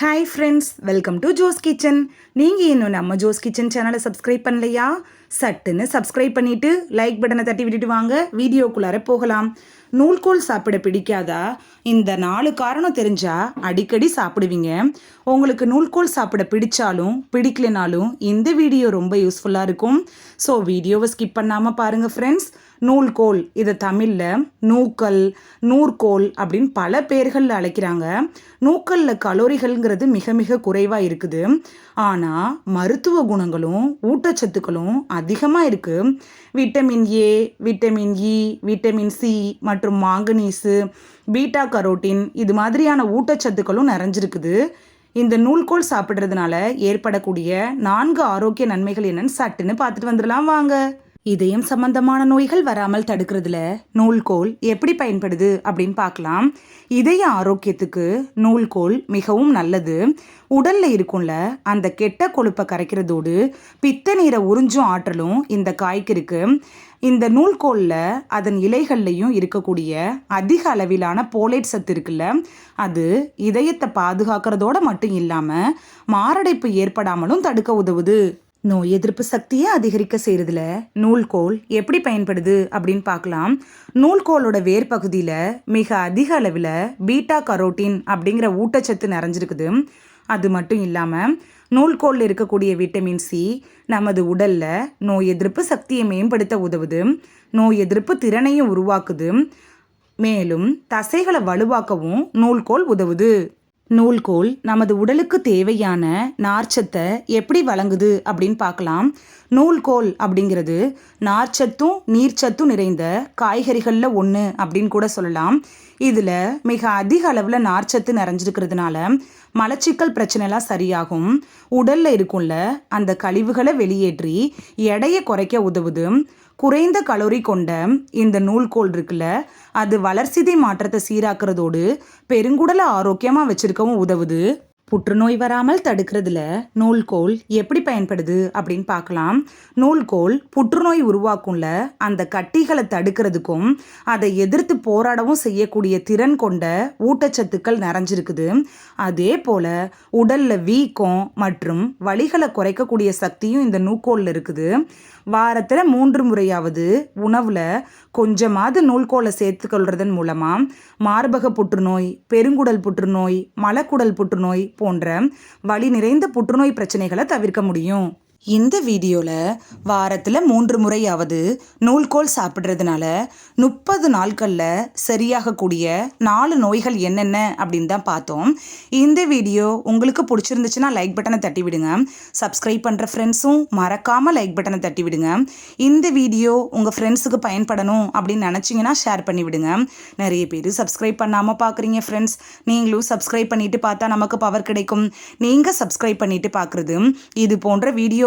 Hi friends welcome to Jo's kitchen நீங்கள் இன்னும் நம்ம ஜோஸ் கிச்சன் சேனலை சப்ஸ்கிரைப் பண்ணலையா? சட்டுன்னு சப்ஸ்கிரைப் பண்ணிவிட்டு லைக் பட்டனை தட்டி விட்டுட்டு வாங்க வீடியோக்குள்ளார போகலாம். நூல்கோல் சாப்பிட பிடிக்காதா? இந்த நாலு காரணம் தெரிஞ்சால் அடிக்கடி சாப்பிடுவீங்க. உங்களுக்கு நூல்கோல் சாப்பிட பிடிச்சாலும் பிடிக்கலனாலும் இந்த வீடியோ ரொம்ப யூஸ்ஃபுல்லாக இருக்கும். ஸோ வீடியோவை ஸ்கிப் பண்ணாமல் பாருங்கள் ஃப்ரெண்ட்ஸ் நூல்கோல் இதை தமிழில் நூக்கல் நூற்கோல் அப்படின்னு பல பேர்களில் அழைக்கிறாங்க. நூக்கல்ல கலோரிகள்ங்கிறது மிக மிக குறைவாக இருக்குது. ஆனால் மருத்துவ குணங்களும் ஊட்டச்சத்துக்களும் அதிகமாக இருக்குது vitamin A vitamin E vitamin C மற்றும் மாங்கனீஸு பீட்டா கரோட்டின் இது மாதிரியான ஊட்டச்சத்துக்களும் நிறைஞ்சிருக்குது. இந்த நூல்கோல் சாப்பிட்றதுனால ஏற்படக்கூடிய நான்கு ஆரோக்கிய நன்மைகள் என்னன்னு சட்டுன்னு பார்த்துட்டு வந்துடலாம். வாங்க. இதயம் சம்பந்தமான நோய்கள் வராமல் தடுக்கிறதுல நூல்கோல் எப்படி பயன்படுது அப்படின்னு பார்க்கலாம். இதய ஆரோக்கியத்துக்கு நூல்கோல் மிகவும் நல்லது. உடல்ல இருக்கும்ல அந்த கெட்ட கொழுப்பை கரைக்கிறதோடு பித்த நீரை உறிஞ்சும் ஆற்றலும் இந்த காய்க்கு இருக்கு. இந்த நூல்கோலில் அதன் இலைகள்லையும் இருக்கக்கூடிய அதிக அளவிலான போலேட் சத்து இருக்குல்ல அது இதயத்தை பாதுகாக்கிறதோட மட்டும் இல்லாமல் மாரடைப்பு ஏற்படாமலும் தடுக்க உதவுது. நோய் எதிர்ப்பு சக்தியை அதிகரிக்க செய்கிறதுல நூல்கோல் எப்படி பயன்படுது அப்படின்னு பார்க்கலாம். நூல்கோலோட வேர் பகுதியில் மிக அதிக அளவில் பீட்டா கரோட்டின் அப்படிங்கிற ஊட்டச்சத்து நிறைஞ்சிருக்குது. அது மட்டும் இல்லாமல் நூல்கோலில் இருக்கக்கூடிய விட்டமின் சி நமது உடலில் நோய் எதிர்ப்பு சக்தியை மேம்படுத்த உதவுது. நோய் எதிர்ப்பு திறனையும் உருவாக்குது. மேலும் தசைகளை வலுவாக்கவும் நூல்கோல் உதவுது. நூல்கோல் நமது உடலுக்கு தேவையான நார்ச்சத்தை எப்படி வழங்குது அப்படின்னு பார்க்கலாம். நூல்கோல் அப்படிங்கிறது நார்ச்சத்தும் நீர்ச்சத்தும் நிறைந்த காய்கறிகளில் ஒன்று அப்படின்னு கூட சொல்லலாம். இதில் மிக அதிக அளவில் நார்ச்சத்து நிறைஞ்சிருக்கிறதுனால மலச்சிக்கல் பிரச்சனைலாம் சரியாகும். உடலில் இருக்கும்ல அந்த கழிவுகளை வெளியேற்றி எடையை குறைக்க உதவுது. குறைந்த கலோரி கொண்ட இந்த நூல்கோல் இருக்குல்ல அது வளர்சிதை மாற்றத்தை சீராக்குறதோடு பெருங்குடலை ஆரோக்கியமாக வச்சுருக்கவும் உதவுது. புற்றுநோய் வராமல் தடுக்கிறதுல நூல்கோல் எப்படி பயன்படுது அப்படின்னு பார்க்கலாம். நூல்கோல் புற்றுநோய் உருவாக்கும்ல அந்த கட்டிகளை தடுக்கிறதுக்கும் அதை எதிர்த்து போராடவும் செய்யக்கூடிய திறன் கொண்ட ஊட்டச்சத்துக்கள் நிறைஞ்சிருக்குது. அதே போல் உடலில் வீக்கம் மற்றும் வலிகளை குறைக்கக்கூடிய சக்தியும் இந்த நூல்கோலில் இருக்குது. வாரத்தில் மூன்று முறையாவது உணவில் கொஞ்சமாவது நூல்கோலை சேர்த்துக்கொள்றதன் மூலமாக மார்பக புற்றுநோய் பெருங்குடல் புற்றுநோய் மலக்குடல் புற்றுநோய் போன்ற வலி நிறைந்த புற்றுநோய் பிரச்சனைகளை தவிர்க்க முடியும். இந்த வீடியோவில் வாரத்தில் மூன்று முறையாவது நூல்கோல் சாப்பிட்றதுனால முப்பது நாட்களில் சரியாகக்கூடிய நாலு நோய்கள் என்னென்ன அப்படின்னு தான் பார்த்தோம். இந்த வீடியோ உங்களுக்கு பிடிச்சிருந்துச்சுன்னா லைக் பட்டனை தட்டி விடுங்க. சப்ஸ்கிரைப் பண்ணுற ஃப்ரெண்ட்ஸும் மறக்காமல் லைக் பட்டனை தட்டி விடுங்க. இந்த வீடியோ உங்கள் ஃப்ரெண்ட்ஸுக்கு பயன்படணும் அப்படின்னு நினச்சிங்கன்னா ஷேர் பண்ணி விடுங்க. நிறைய பேர் சப்ஸ்கிரைப் பண்ணாமல் பார்க்குறீங்க ஃப்ரெண்ட்ஸ் நீங்களும் சப்ஸ்கிரைப் பண்ணிட்டு பார்த்தா நமக்கு பவர் கிடைக்கும். நீங்கள் சப்ஸ்கிரைப் பண்ணிவிட்டு பார்க்குறது இது போன்ற வீடியோ